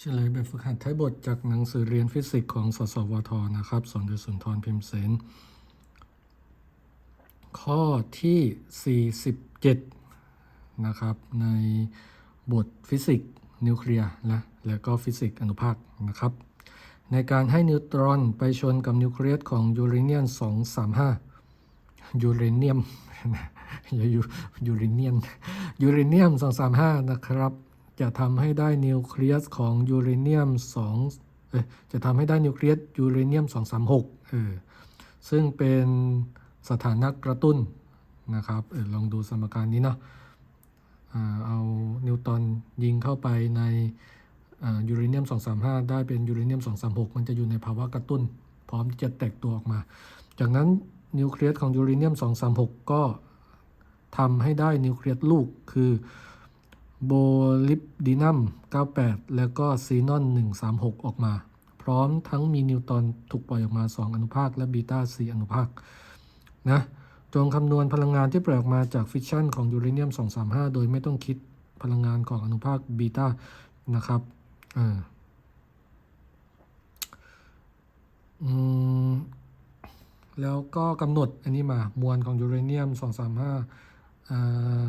เฉลยแบบฝึกหัดท้ายบทจากหนังสือเรียนฟิสิกส์ของสสวทนะครับสอนโดยสุนทรพิมพ์เสนข้อที่ 47 นะครับ ในบทฟิสิกส์นิวเคลียร์นะแล้วก็ฟิสิกส์อนุภาคนะครับ ในการให้นิวตรอนไปชนกับนิวเคลียสของยูเรเนียม235 ยูเรเนียมอย่ายูยูเรเนียมยูเรเนียม235 นะครับ จะทำให้ได้นิวเคลียสของยูเรเนียม2เอ้ยจะทำให้ได้นิวเคลียสยูเรเนียม 236เออซึ่งเป็นสถานะกระตุ้นนะครับเออลองดูสมการนี้เนาะอ่าเอานิวตอนยิงเข้าไปในยูเรเนียม 235 ได้เป็นยูเรเนียม 236 มันจะอยู่ในภาวะกระตุ้น พร้อมที่จะแตกตัวออกมา จากนั้นนิวเคลียสของยูเรเนียม 236 ก็ทำให้ได้นิวเคลียสลูกคือ โบลิบดินัม 98 แล้วก็ซีนอน 136 ออกมา พร้อมทั้งมีนิวตอนถูกปล่อยออกมา 2 อนุภาค และบีตา4อนุภาค นะ จงคำนวณพลังงานที่ปล่อยออกมาจากฟิชชั่นของยูเรเนียม 235 โดยไม่ต้องคิดพลังงานของอนุภาคบีตานะครับอ่าอืมแล้วก็กำหนดอันนี้มามวลของยูเรเนียม 235อ่า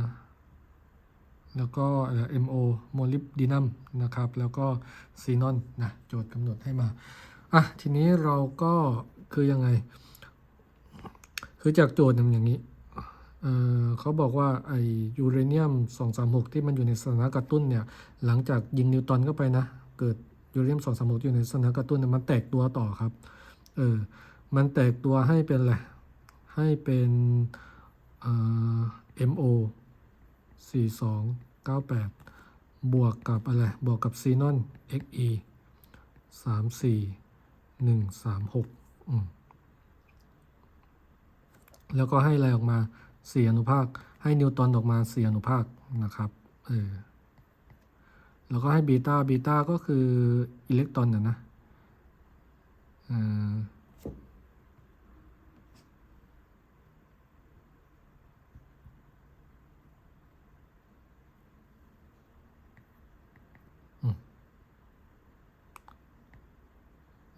แล้วก็เอ่อ MO โมลิบดินัมนะครับ แล้วก็ซีนอนนะโจทย์กำหนดให้มา อะ ทีนี้เราก็คือยังไง คือจากโจทย์นี่ยมันอย่างนี้เเขาบอกว่าไอยูเรเนียม 236 ที่มันอยู่ในสถานะกระตุ้นเนี่ย หลังจากยิงนิวตอนเข้าไปนะ เกิดยูเรเนียม 236 อยู่ในสถานะกระตุ้นเนี่ยมันแตกตัวต่อครับ เออ มันแตกตัวให้เป็นอะไร ให้เป็นเอ่อ MO 98 บวกกับอะไร บวกกับซีนอน XE 34136อืมแล้วก็ให้อะไรออกมา4อนุภาค ให้นิวตอนออกมา4อนุภาคนะครับเออแล้วก็ให้บีตาบีตาก็คืออิเล็กตรอนนะนะเออ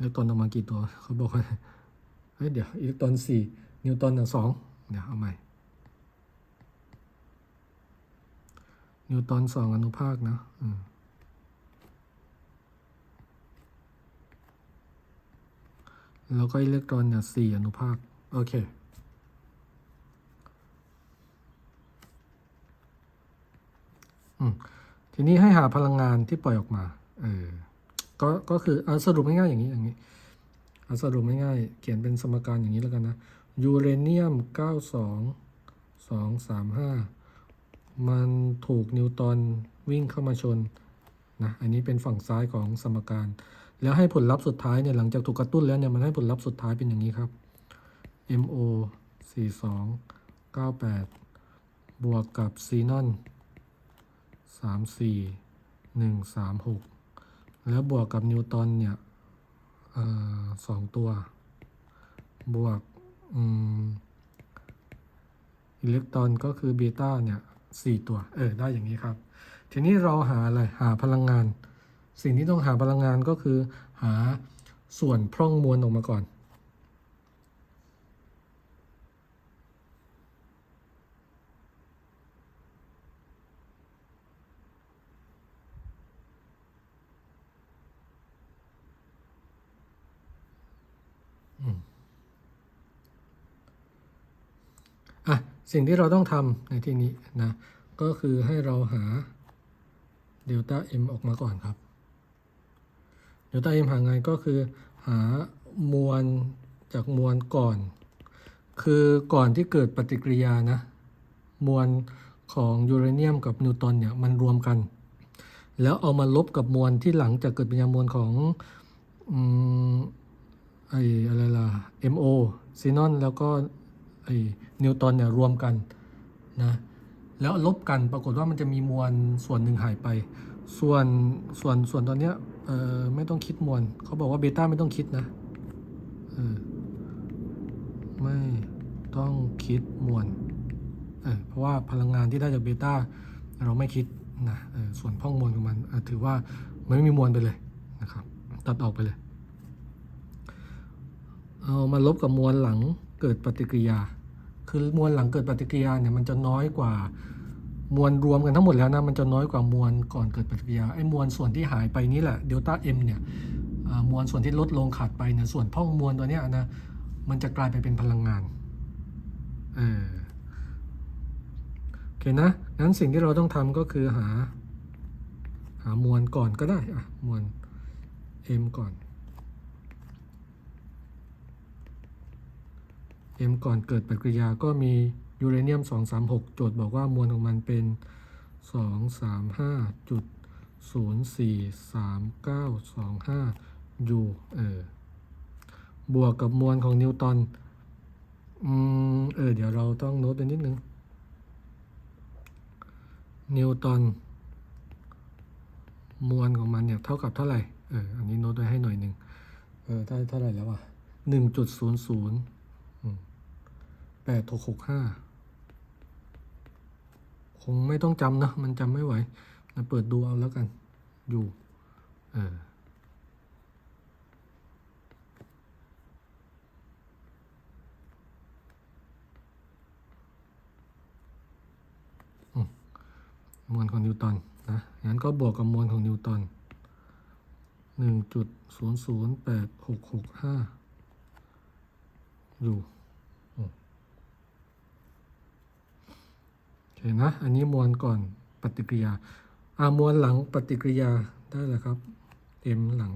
อิเล็กตรอนออกมากี่ตัว เขาบอกว่าเฮ้ยเดี๋ยวอิเล็กตรอนสี่นิวตอนสองเดี๋ยวเอาใหม่ นิวตอนสองอนุภาคนะอืมแล้วก็อิเล็กตรอนเนี่ยสี่อนุภาค โอเคอืมทีนี้ให้หาพลังงานที่ปล่อยออกมา เออ ก็ก็คือเอาสรุปง่ายๆอย่างนี้อย่างนี้เอาสรุปง่ายๆเขียนเป็นสมการอย่างนี้แล้วกันนะยูเรเนียม 92 235 มันถูกนิวตอนวิ่งเข้ามาชนนะอันนี้เป็นฝั่งซ้ายของสมการ แล้วให้ผลลัพธ์สุดท้ายเนี่ยหลังจากถูกกระตุ้นแล้วเนี่ยมันให้ผลลัพธ์สุดท้ายเป็นอย่างนี้ครับ MO 42 98 บวกกับซีนอน 34 136 แล้วบวกกับนิวตอนเนี่ยอสองตัว บวกอิเล็กตรอนก็คือเบต้าเนี่ยสี่ตัว เออ ได้อย่างนี้ครับ ทีนี้เราหาอะไร หาพลังงาน สิ่งที่ต้องหาพลังงานก็คือหาส่วนพร่องมวลออกมาก่อน อะ สิ่งที่เราต้องทำในที่นี้นะ ก็คือให้เราหาเดลต้า m ออกมาก่อนครับเดลต้า m หาไงก็คือหามวลจากมวลก่อน คือก่อนที่เกิดปฏิกิริยานะ มวลของยูเรเนียมกับนิวตรอนเนี่ยมันรวมกัน แล้วเอามาลบกับมวลที่หลังจากเกิดปฏิกิริยามวลของ ไออะไรล่ะ MO ซีนอนแล้วก็ไอ้นิวตอนเนี่ยรวมกันนะแล้วลบกันปรากฏว่ามันจะมีมวลส่วนหนึ่งหายไป ส่วนส่วนส่วนตอนเนี้ยเออไม่ต้องคิดมวลเขาบอกว่าเบต้าไม่ต้องคิดนะเออไม่ต้องคิดมวลเออเพราะว่าพลังงานที่ได้จากเบต้าเราไม่คิดนะเออส่วนพ่องมวลของมันถือว่ามันไม่มีมวลไปเลยนะครับตัดออกไปเลย เอามาลบกับมวลหลังเกิดปฏิกิริยา คือมวลหลังเกิดปฏิกิริยาเนี่ยมันจะน้อยกว่ามวลรวมกันทั้งหมดแล้วนะมันจะน้อยกว่ามวลก่อนเกิดปฏิกิริยาไอ้มวลส่วนที่หายไปนี่แหละเดลต้าเอ็มเนี่ยมวลส่วนที่ลดลงขาดไปเนี่ยส่วนพ่องมวลตัวเนี้ยนะมันจะกลายไปเป็นพลังงานเออโอเคนะงั้นสิ่งที่เราต้องทำก็คือหา หามวลก่อนก็ได้อะมวล m ก่อน m ก่อนเกิดปฏิกิริยาก็มียูเรเนียม 236 โจทย์บอกว่ามวลของมันเป็น 235จุด043925 u เออบวกกับมวลของนิวตันอืมเออเดี๋ยวเราต้องโน้ตไปนิดนึง นิวตันมวลของมันเนี่ยเท่ากับเท่าไหร่ เออ อันนี้โน้ตไว้ให้หน่อยหนึ่ง เออ ได้เท่าไหร่แล้ววะหนึ่งจุดศูนย์ศูนย์ ดหกหกห้าคงไม่ต้องจำนะ มันจำไม่ไหวนะเปิดดูเอาแล้วกัน อยู่เออมวลของนิวตันนะงั้นก็บวกกับมวลของนิวตันหนึ่งจุดศูนย์ศูนย์แปดหกหกห้าอยู่อืมโอ เคนะ อันนี้มวลก่อนปฏิกิริยาอ่ามวลหลังปฏิกิริยาได้แล้วครับ m หลัง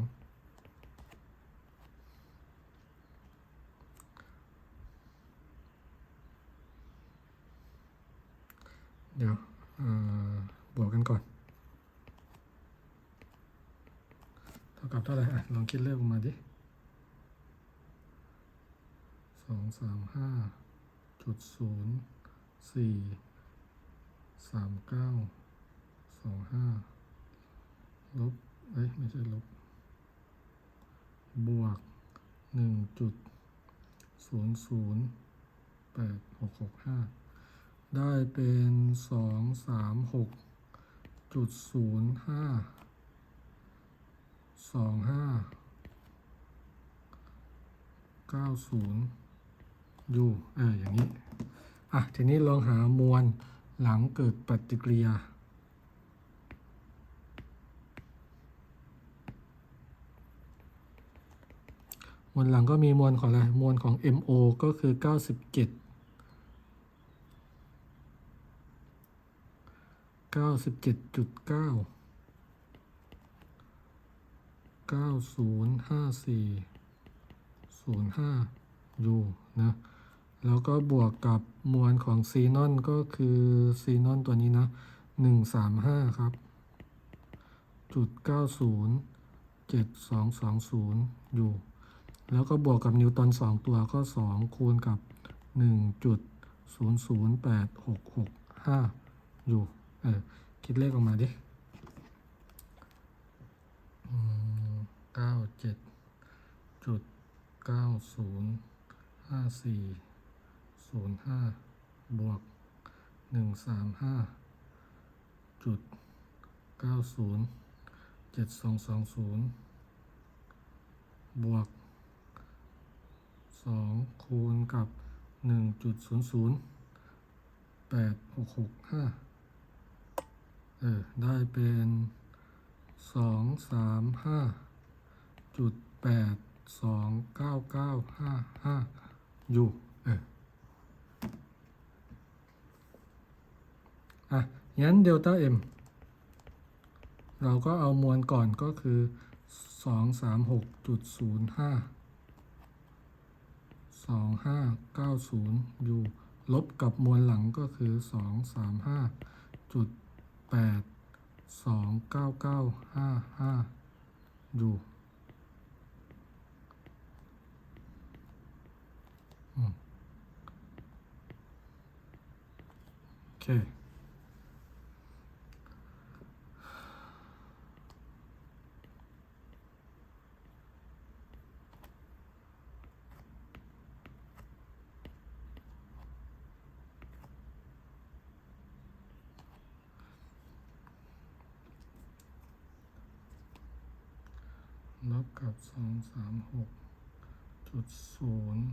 เดี๋ยวบวกกันก่อน เท่ากับเท่าไหร่อะ ลองคิดเลขออกมาดิสองสามห้าจุดศูนย์สี่ สามเก้าสองห้าลบเอ้ยไม่ใช่ลบ บวกหนึ่งจุดศูนย์ศูนย์แปดหกหกห้าได้เป็นสองสามหกจุดศูนย์ห้าสองห้าเก้าศูนย์อยู่เอออย่างนี้ อะ ทีนี้ลองหามวล หลังเกิดปฏิกิริยา มวลหลังก็มีมวลของอะไร มวลของ MO ก็คือ 97เก้าสิบเจ็ดจุดเก้าเก้าศูนย์ห้าสี่ศูนย์ห้ายูนะ แล้วก็บวกกับมวลของซีนอนก็คือซีนอนตัวนี้นะหนึ่งสามห้าครับ จุดเก้าศูนย์เจ็ดสองสองศูนย์ยูแล้วก็บวกกับนิวตันสองตัวก็สองคูณกับหนึ่งจุดศูนย์ศูนย์แปดหกหกห้ายูเออ คิดเลขออกมาดิเก้าเจ็ดจุดเก้าศูนย์ห้าสี่ ศูนย์ห้าบวกหนึ่งสามห้าจุดเก้าศูนย์เจ็ดสองสองศูนย์บวกสองคูณกับหนึ่งจุดศูนย์ศูนย์แปดหกหกห้าเออ ได้เป็นสองสามห้าจุดแปดสองเก้าเก้าห้าห้าอยู่เออ อะงั้นเดลต้าเอ็มเราก็เอามวลก่อนก็คือสองสามหกจุดศูนย์ห้าสองห้าเก้าศูนย์อยู่ลบกับมวลหลังก็คือสองสามห้าจุดแปดสองเก้าเก้าห้าห้าอยู่โอเค โลบกับสองสามหกจุดศูนย์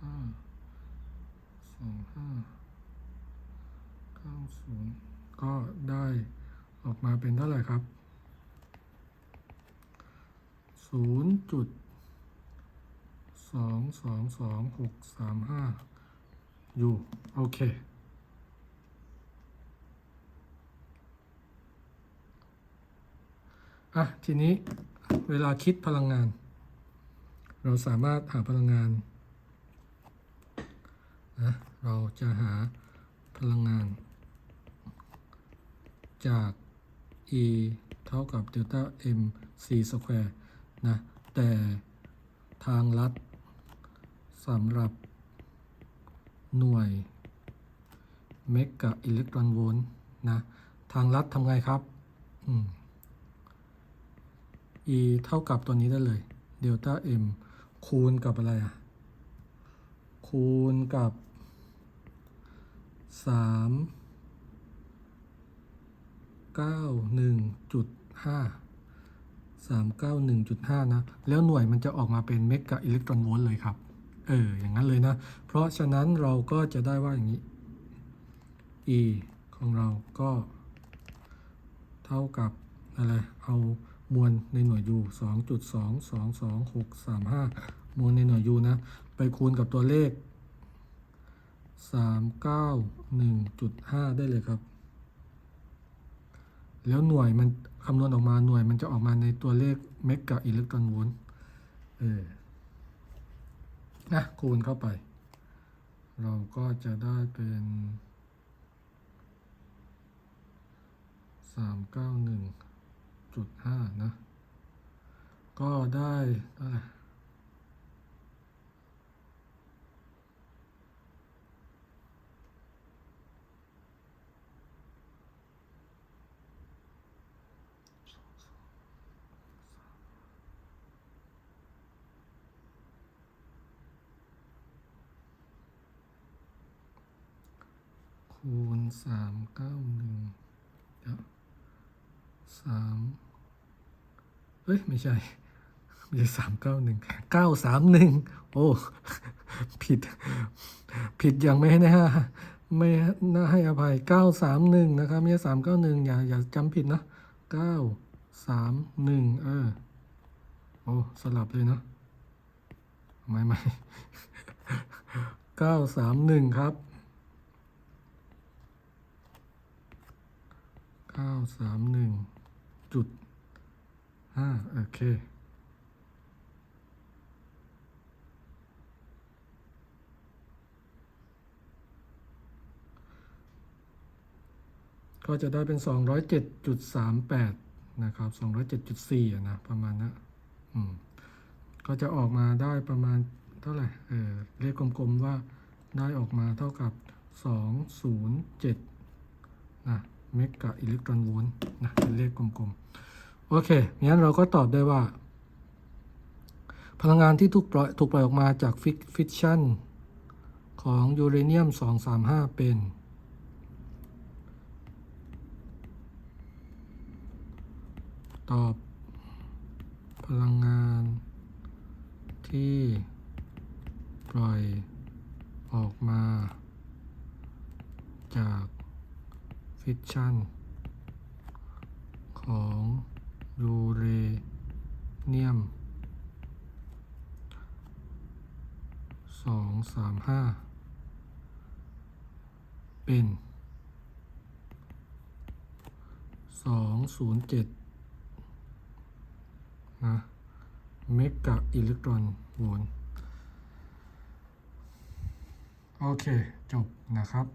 ห้าสองห้าเก้าศูนย์ก็ได้ออกมาเป็นเท่าไหร่ครับศูนย์จุดสองสองสองหกสามห้าอยู่โอเคอะทีนี้ เวลาคิดพลังงาน เราสามารถหาพลังงานนะเราจะหาพลังงาน จาก E เท่ากับเดลต้า m c สแควร์นะ แต่ทางลัดสำหรับหน่วยเมกะอิเล็กตรอนโวลต์นะ ทางลัดทำไงครับ อืม e เท่ากับตัวนี้ได้เลยเดลต้า m คูณกับอะไรอะ คูณกับ 3 91.5 391.5 นะ แล้วหน่วยมันจะออกมาเป็นเมกะอิเล็กตรอนโวลต์เลยครับ เออ อย่างนั้นเลยนะ เพราะฉะนั้นเราก็จะได้ว่าอย่างนี้ e ของเราก็ เท่ากับอะไรเอา มวลในหน่วย u 2.22265มวลในหน่วย u นะ ไปคูณกับตัวเลข 391.5 ได้เลยครับ แล้วหน่วยมันคำนวณออกมาหน่วยมันจะออกมาในตัวเลขเมกะอิเล็กตรอนโวลต์เออนะคูณเข้าไป เราก็จะได้เป็น จุดห้านะ ก็ได้เท่ไรคูณสามเก้าหนึ่งสาม เอ้ย ไม่ใช่ไม่ใช่สามเก้าหนึ่งเก้าสามหนึ่งโอ้ผิด ผิดอย่างไม่ให้นะไม่น่าให้อภัยเก้าสามหนึ่งนะครับไม่ใช่สามเก้าหนึ่งอย่าอย่าจำผิดนะเก้าสามหนึ่งเออโอ้สลับเลยเนาะไม่ไม่เก้าสามหนึ่งครับเก้าสามหนึ่งจุด ห้าโอเค ก็จะได้เป็น 207.38 นะครับ 207.4อะนะ ประมาณนะอืมก็จะออกมาได้ประมาณเท่าไหร่ เออเลขกลมๆว่าได้ออกมาเท่ากับ 207 นะ เมกะอิเล็กตรอนโวลต์นะ เป็นเลขกลมๆ โอเคงั้นเราก็ตอบได้ว่า พลังงานที่ถูกปล่อยถูกปล่อยออกมาจากฟิกฟิชชันของยูเรเนียม 235 เป็น ตอบ พลังงานที่ปล่อยออกมา จากฟิชชันของ ยูเรเนียมสองสามห้าเป็นสองศูนย์เจ็ดนะเมกะอิเล็กตรอนโวลต์โอเค จบนะครับ